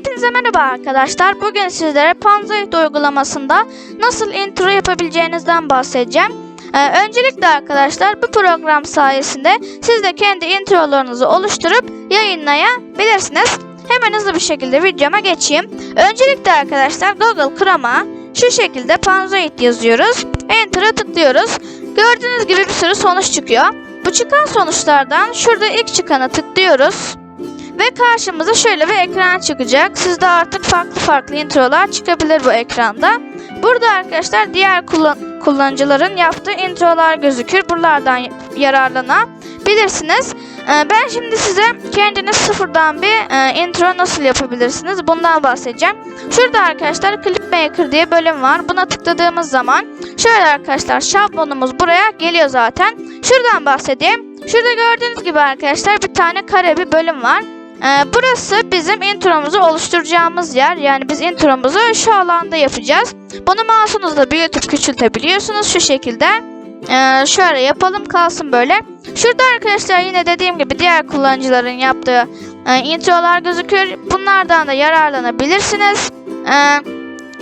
Hepinize merhaba arkadaşlar. Bugün sizlere Panzerite uygulamasında nasıl intro yapabileceğinizden bahsedeceğim. Ee, öncelikle arkadaşlar bu program sayesinde siz de kendi introlarınızı oluşturup yayınlayabilirsiniz. Hemen hızlı bir şekilde videoma geçeyim. Öncelikle arkadaşlar Google Chrome'a şu şekilde Panzerite yazıyoruz. Enter'a tıklıyoruz. Gördüğünüz gibi bir sürü sonuç çıkıyor. Bu çıkan sonuçlardan şurada ilk çıkana tıklıyoruz. Ve karşımıza şöyle bir ekran çıkacak. Sizde artık farklı farklı introlar çıkabilir bu ekranda. Burada arkadaşlar diğer kullan- kullanıcıların yaptığı introlar gözükür. Buralardan yararlanabilirsiniz. Ee, Ben şimdi size kendiniz sıfırdan bir e, intro nasıl yapabilirsiniz bundan bahsedeceğim. Şurada arkadaşlar Clipmaker diye bölüm var. Buna tıkladığımız zaman şöyle arkadaşlar şablonumuz buraya geliyor zaten. Şuradan bahsedeyim. Şurada gördüğünüz gibi arkadaşlar bir tane kare bir bölüm var. Ee, burası bizim intromuzu oluşturacağımız yer. Yani biz intromuzu şu alanda yapacağız. Bunu mouse'unuzla büyütüp küçültebiliyorsunuz şu şekilde. Ee, şöyle yapalım kalsın böyle. Şurada arkadaşlar yine dediğim gibi diğer kullanıcıların yaptığı e, introlar gözüküyor. Bunlardan da yararlanabilirsiniz. Ee,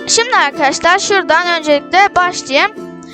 şimdi arkadaşlar şuradan öncelikle başlayayım.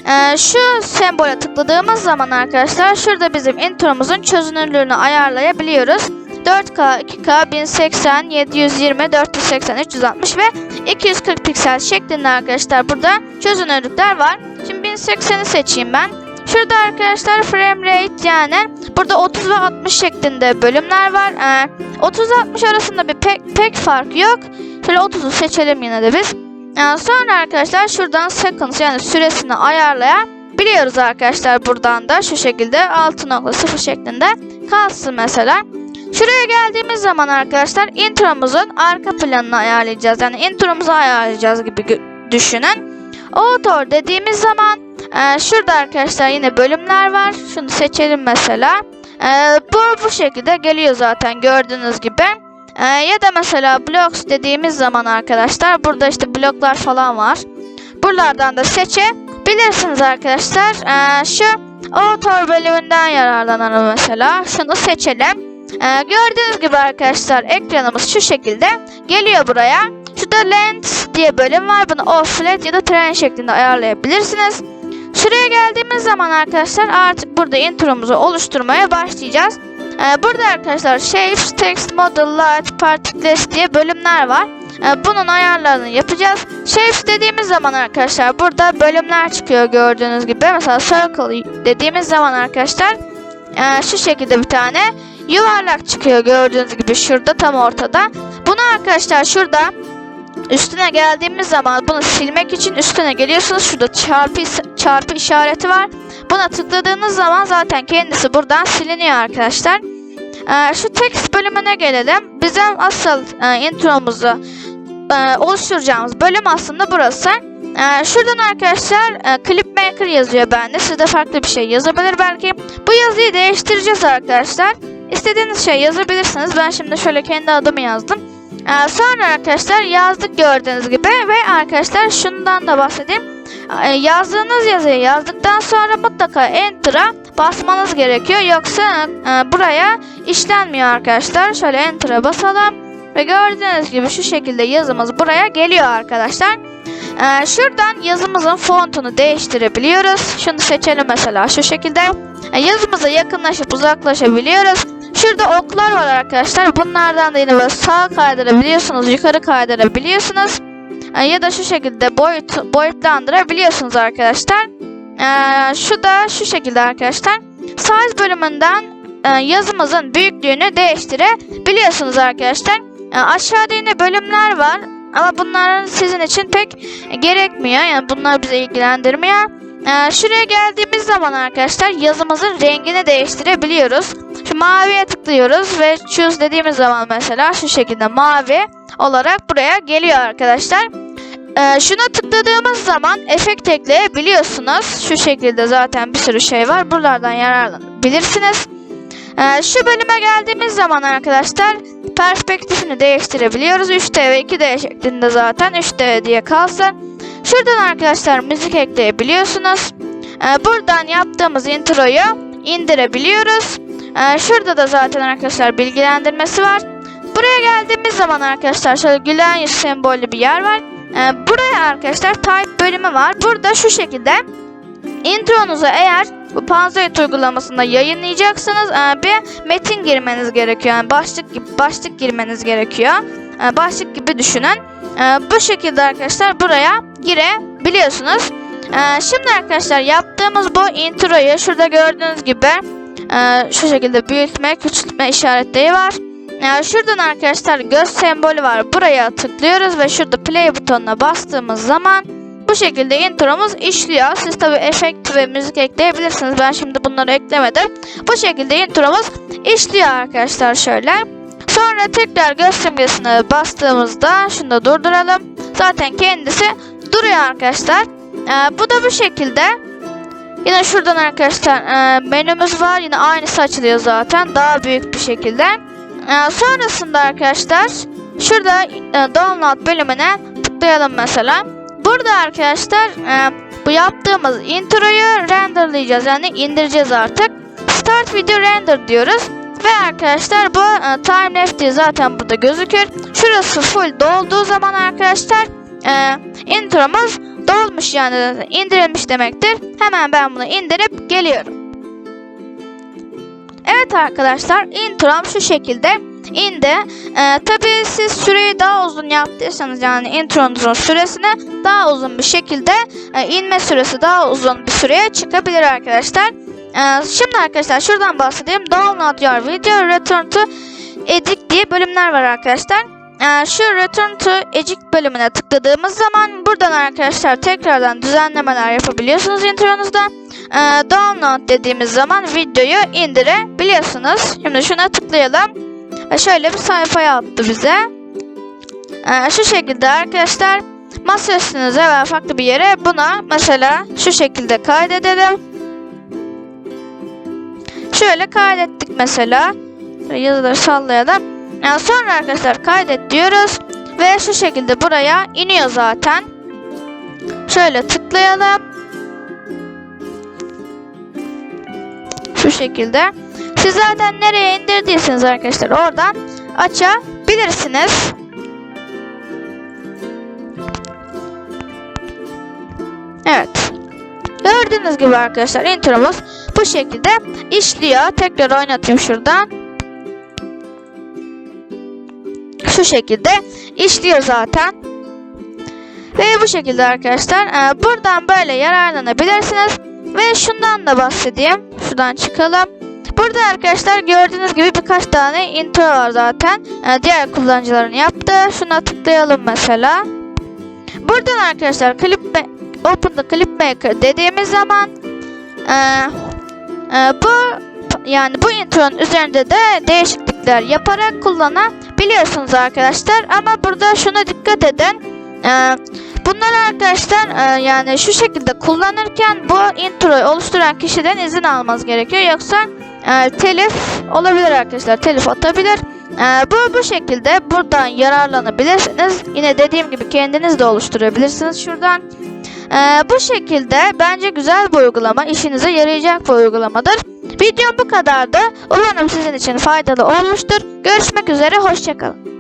Ee, şu sembole tıkladığımız zaman arkadaşlar şurada bizim intromuzun çözünürlüğünü ayarlayabiliyoruz. 4K, 2K, 1080, 720, 480, 360 ve 240 piksel şeklinde arkadaşlar burada çözünürlükler var. Şimdi 1080'i seçeyim ben. Şurada arkadaşlar frame rate yani burada 30 ve 60 şeklinde bölümler var. Ee, 30 60 arasında bir pek, pek fark yok. Şöyle 30'u seçelim yine de biz. Ee, sonra arkadaşlar şuradan seconds yani süresini ayarlayabiliyoruz arkadaşlar buradan da şu şekilde 6.0 şeklinde kalsın mesela. Şuraya geldiğimiz zaman arkadaşlar intromuzun arka planını ayarlayacağız. Yani intromuzu ayarlayacağız gibi düşünün. Author dediğimiz zaman e, şurada arkadaşlar yine bölümler var. Şunu seçelim mesela. E, bu bu şekilde geliyor zaten gördüğünüz gibi. E, ya da mesela blocks dediğimiz zaman arkadaşlar burada işte bloklar falan var. Buralardan da seçebilirsiniz arkadaşlar. E, şu author bölümünden yararlanalım mesela. Şunu seçelim. Ee, gördüğünüz gibi arkadaşlar ekranımız şu şekilde geliyor buraya. Şurada lens diye bölüm var. Bunu offset ya da tren şeklinde ayarlayabilirsiniz. Şuraya geldiğimiz zaman arkadaşlar artık burada intromuzu oluşturmaya başlayacağız. Ee, burada arkadaşlar Shapes, Text, Model, Light, Particles diye bölümler var. Ee, bunun ayarlarını yapacağız. Shapes dediğimiz zaman arkadaşlar burada bölümler çıkıyor gördüğünüz gibi. Mesela Circle dediğimiz zaman arkadaşlar e, şu şekilde bir tane yuvarlak çıkıyor gördüğünüz gibi şurada tam ortada. Bunu arkadaşlar şurada üstüne geldiğimiz zaman bunu silmek için üstüne geliyorsunuz. Şurada çarpı çarpı işareti var. Buna tıkladığınız zaman zaten kendisi buradan siliniyor arkadaşlar. Ee, şu text bölümüne gelelim. Bizim asıl e, intromuzu e, oluşturacağımız bölüm aslında burası. Ee, şuradan arkadaşlar e, Clipmaker yazıyor bende. Sizde farklı bir şey yazabilir belki. Bu yazıyı değiştireceğiz arkadaşlar. İstediğiniz şey yazabilirsiniz. Ben şimdi şöyle kendi adımı yazdım. Ee, sonra arkadaşlar yazdık gördüğünüz gibi ve arkadaşlar şundan da bahsedeyim. Ee, yazdığınız yazıyı yazdıktan sonra mutlaka Enter'a basmanız gerekiyor. Yoksa e, buraya işlenmiyor arkadaşlar. Şöyle Enter'a basalım. Ve gördüğünüz gibi şu şekilde yazımız buraya geliyor arkadaşlar. Ee, şuradan yazımızın fontunu değiştirebiliyoruz. Şunu seçelim mesela şu şekilde. Ee, yazımıza yakınlaşıp uzaklaşabiliyoruz. Şurada oklar var arkadaşlar. Bunlardan da yine böyle sağa kaydırabiliyorsunuz, yukarı kaydırabiliyorsunuz. Ya da şu şekilde boyut boyutlandırabiliyorsunuz arkadaşlar. Ee, şu da şu şekilde arkadaşlar. Size bölümünden e, yazımızın büyüklüğünü değiştirebiliyorsunuz arkadaşlar. Ee, aşağıda yine bölümler var. Ama bunların sizin için pek gerekmiyor. Yani bunlar bizi ilgilendirmiyor. Ee, şuraya geldiğimiz zaman arkadaşlar yazımızın rengini değiştirebiliyoruz. Maviye tıklıyoruz ve choose dediğimiz zaman mesela şu şekilde mavi olarak buraya geliyor arkadaşlar. Ee, şuna tıkladığımız zaman efekt ekleyebiliyorsunuz. Şu şekilde zaten bir sürü şey var. Buralardan yararlanabilirsiniz. Ee, şu bölüme geldiğimiz zaman arkadaşlar perspektifini değiştirebiliyoruz. 3D ve 2D şeklinde zaten 3D diye kalsın. Şuradan arkadaşlar müzik ekleyebiliyorsunuz. Ee, buradan yaptığımız introyu indirebiliyoruz. Ee, şurada da zaten arkadaşlar bilgilendirmesi var. Buraya geldiğimiz zaman arkadaşlar şöyle gülen yüz sembollü bir yer var. Ee, buraya arkadaşlar type bölümü var. Burada şu şekilde intronuza eğer bu Panzoid uygulamasında yayınlayacaksınız ee, bir metin girmeniz gerekiyor. Yani başlık gibi başlık girmeniz gerekiyor. Ee, başlık gibi düşünün. Ee, bu şekilde arkadaşlar buraya girebiliyorsunuz. Ee, şimdi arkadaşlar yaptığımız bu introyu şurada gördüğünüz gibi e, şu şekilde büyütme, küçültme işaretleri var. Ee, şuradan arkadaşlar göz sembolü var. Buraya tıklıyoruz ve şurada play butonuna bastığımız zaman bu şekilde intromuz işliyor. Siz tabi efekt ve müzik ekleyebilirsiniz. Ben şimdi bunları eklemedim. Bu şekilde intromuz işliyor arkadaşlar şöyle. Sonra tekrar göz simgesine bastığımızda şunu da durduralım. Zaten kendisi duruyor arkadaşlar. Ee, bu da bu şekilde. Yine şuradan arkadaşlar e, menümüz var. Yine aynısı açılıyor zaten. Daha büyük bir şekilde. Ee, sonrasında arkadaşlar şurada e, download bölümüne tıklayalım mesela. Burada arkadaşlar e, bu yaptığımız introyu renderlayacağız. Yani indireceğiz artık. Start video render diyoruz. Ve arkadaşlar bu e, time lapse zaten burada gözükür. Şurası full dolduğu zaman arkadaşlar e, intromuz dolmuş yani indirilmiş demektir. Hemen ben bunu indirip geliyorum. Evet arkadaşlar introm şu şekilde indi. Ee, Tabi siz süreyi daha uzun yaptıysanız yani intronuzun süresini daha uzun bir şekilde e, inme süresi daha uzun bir süreye çıkabilir arkadaşlar. Ee, şimdi arkadaşlar şuradan bahsedeyim. Download your video, return to edit diye bölümler var arkadaşlar. Ee, şu return to edit bölümüne tıkladığımız zaman buradan arkadaşlar tekrardan düzenlemeler yapabiliyorsunuz intronuzda. Ee, download dediğimiz zaman videoyu indirebiliyorsunuz. Şimdi şuna tıklayalım. Ve şöyle bir sayfaya attı bize. Ee, şu şekilde arkadaşlar masa üstünüze veya farklı bir yere buna mesela şu şekilde kaydedelim. Şöyle kaydettik mesela. Yazıları sallayalım. Yani sonra arkadaşlar kaydet diyoruz. Ve şu şekilde buraya iniyor zaten. Şöyle tıklayalım. Şu şekilde. Siz zaten nereye indirdiyseniz arkadaşlar oradan açabilirsiniz. Evet. Gördüğünüz gibi arkadaşlar intromuz bu şekilde işliyor. Tekrar oynatayım şuradan. Şu şekilde işliyor zaten. Ve bu şekilde arkadaşlar e, buradan böyle yararlanabilirsiniz. Ve şundan da bahsedeyim. Şuradan çıkalım. Burada arkadaşlar gördüğünüz gibi birkaç tane intro var zaten. E, diğer kullanıcıların yaptığı. Şuna tıklayalım mesela. Buradan arkadaşlar clip Open the Clip Maker dediğimiz zaman e, e, bu yani bu intronun üzerinde de değişiklikler yaparak kullanabiliyorsunuz arkadaşlar. Ama burada şuna dikkat edin. E, bunları arkadaşlar e, yani şu şekilde kullanırken bu introyu oluşturan kişiden izin almanız gerekiyor. Yoksa e, telif olabilir arkadaşlar. Telif atabilir. E, bu bu şekilde buradan yararlanabilirsiniz. Yine dediğim gibi kendiniz de oluşturabilirsiniz şuradan. Ee, bu şekilde bence güzel bir uygulama, işinize yarayacak bir uygulamadır. Videom bu kadardı. Umarım sizin için faydalı olmuştur. Görüşmek üzere, hoşçakalın.